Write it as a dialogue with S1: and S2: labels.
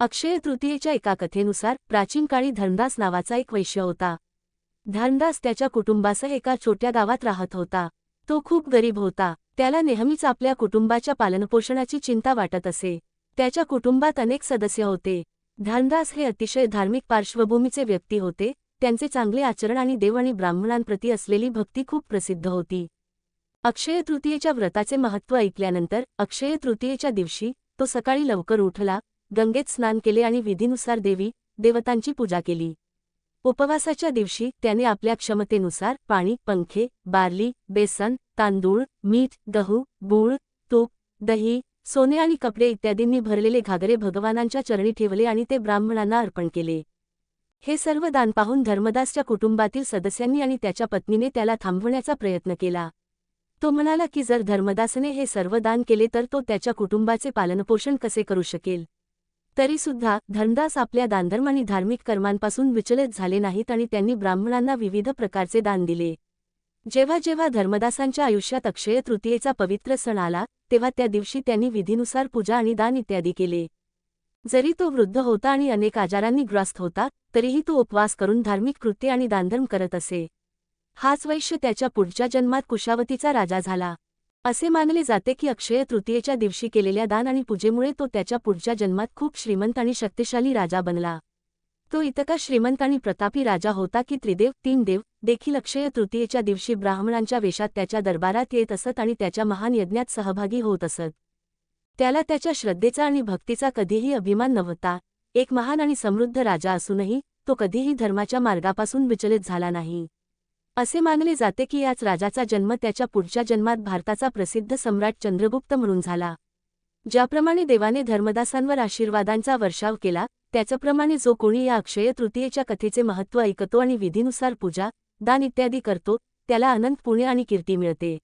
S1: अक्षय तृतीयेच्या एका कथेनुसार प्राचीन काळी धर्मदास नावाचा एक वैश्य होता. धर्मदास त्याच्या कुटुंबासह एका छोट्या गावात राहत होता. तो खूप गरीब होता. त्याला नेहमीच आपल्या कुटुंबाच्या पालनपोषणाची चिंता वाटत असे. त्याच्या कुटुंबात अनेक सदस्य होते. धर्मदास हे अतिशय धार्मिक पार्श्वभूमीचे व्यक्ती होते. त्यांचे चांगले आचरण आणि देव आणि ब्राह्मणांप्रती असलेली भक्ती खूप प्रसिद्ध होती. अक्षय तृतीयेच्या व्रताचे महत्त्व ऐकल्यानंतर अक्षय तृतीयेच्या दिवशी तो सकाळी लवकर उठला गंगेत स्नान केले आणि विधीनुसार देवी देवतांची पूजा केली. उपवासाच्या दिवशी त्याने आपल्या क्षमतेनुसार पाणी पंखे बार्ली बेसन तांदूळ मीठ गहू गूळ तूप दही सोने आणि कपडे इत्यादींनी भरलेले घागरे भगवानांच्या चरणी ठेवले आणि ते ब्राह्मणांना अर्पण केले. हे सर्व दान पाहून धर्मदासच्या कुटुंबातील सदस्यांनी आणि त्याच्या पत्नीने त्याला थांबवण्याचा प्रयत्न केला. तो म्हणाला की जर धर्मदासने हे सर्व दान केले तर तो त्याच्या कुटुंबाचे पालनपोषण कसे करू शकेल? तरीसुद्धा धर्मदास आपल्या दानधर्म आणि धार्मिक कर्मांपासून विचलित झाले नाहीत आणि त्यांनी ब्राह्मणांना विविध प्रकारचे दान दिले. जेव्हा जेव्हा धर्मदासांच्या आयुष्यात अक्षय तृतीयेचा पवित्र सण आला तेव्हा त्या दिवशी त्यांनी विधीनुसार पूजा आणि दान इत्यादी केले. जरी तो वृद्ध होता आणि अनेक आजारांनी ग्रस्त होता तरीही तो उपवास करून धार्मिक कृत्य आणि दानधर्म करत असे. हाच वैश्य त्याच्या पुढच्या जन्मात कुशावतीचा राजा झाला. असे मानले जाते की अक्षय तृतीयेच्या दिवशी केलेल्या दान आणि पूजेमुळे तो त्याच्या पुढच्या जन्मात खूप श्रीमंत आणि शक्तिशाली राजा बनला. तो इतका श्रीमंत आणि प्रतापी राजा होता की त्रिदेव तीन देव देखील अक्षय तृतीयेच्या दिवशी ब्राह्मणांच्या वेशात त्याच्या दरबारात येत असत आणि त्याच्या महान यज्ञात सहभागी होत असत. त्याला त्याच्या श्रद्धेचा आणि भक्तीचा कधीही अभिमान नव्हता. एक महान आणि समृद्ध राजा असूनही तो कधीही धर्माच्या मार्गापासून विचलित झाला नाही. असे मानले जाते की याच राजाचा जन्म त्याच्या पुढच्या जन्मात भारताचा प्रसिद्ध सम्राट चंद्रगुप्त म्हणून झाला. ज्याप्रमाणे देवाने धर्मदासांवर आशीर्वादांचा वर्षाव केला त्याच्याप्रमाणे जो कोणी या अक्षय तृतीयेच्या कथेचे महत्त्व ऐकतो आणि विधीनुसार पूजा दान इत्यादी करतो त्याला अनंत पुण्य आणि कीर्ती मिळते.